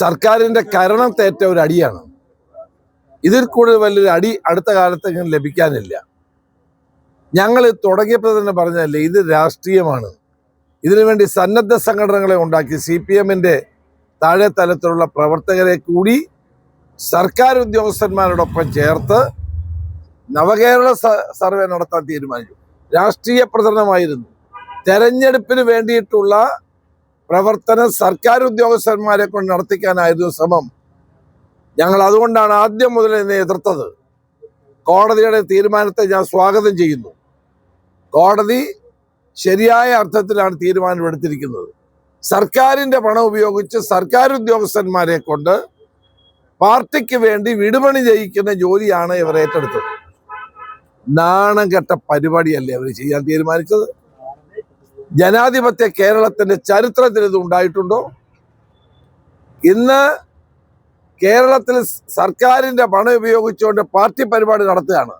സർക്കാരിന്റെ കരണം തേറ്റ ഒരു അടിയാണ്. ഇതിൽ കൂടുതൽ വലിയൊരു അടി അടുത്ത കാലത്തെങ്കിലും ലഭിക്കാനില്ല. ഞങ്ങൾ തുടങ്ങിയപ്പോൾ തന്നെ പറഞ്ഞല്ലേ ഇത് രാഷ്ട്രീയമാണ്. ഇതിനുവേണ്ടി സന്നദ്ധ സംഘടനകളെ ഉണ്ടാക്കി സി പി എമ്മിന്റെ താഴെ തലത്തിലുള്ള പ്രവർത്തകരെ കൂടി സർക്കാർ ഉദ്യോഗസ്ഥന്മാരോടൊപ്പം ചേർത്ത് നവകേരള സർവേ നടത്താൻ തീരുമാനിച്ചു. രാഷ്ട്രീയ പ്രചരണമായിരുന്നു. തെരഞ്ഞെടുപ്പിന് വേണ്ടിയിട്ടുള്ള പ്രവർത്തനം സർക്കാർ ഉദ്യോഗസ്ഥന്മാരെ കൊണ്ട് നടത്തിക്കാനായിരുന്നു ശ്രമം. ഞങ്ങൾ അതുകൊണ്ടാണ് ആദ്യം മുതൽ എന്നെ എതിർത്തത്. കോടതിയുടെ തീരുമാനത്തെ ഞാൻ സ്വാഗതം ചെയ്യുന്നു. കോടതി ശരിയായ അർത്ഥത്തിലാണ് തീരുമാനമെടുത്തിരിക്കുന്നത് സർക്കാരിന്റെ പണം ഉപയോഗിച്ച് സർക്കാർ ഉദ്യോഗസ്ഥന്മാരെ കൊണ്ട് പാർട്ടിക്ക് വേണ്ടി വിടുപണി ജയിക്കുന്ന ജോലിയാണ് ഇവർ ഏറ്റെടുത്തത്. നാണം കെട്ട പരിപാടിയല്ലേ അവർ ചെയ്യാൻ തീരുമാനിച്ചത്? ജനാധിപത്യ കേരളത്തിന്റെ ചരിത്രത്തിൽ ഇത് ഉണ്ടായിട്ടുണ്ടോ? ഇന്ന് കേരളത്തിൽ സർക്കാരിന്റെ പണം ഉപയോഗിച്ചുകൊണ്ട് പാർട്ടി പരിപാടി നടത്തുകയാണ്.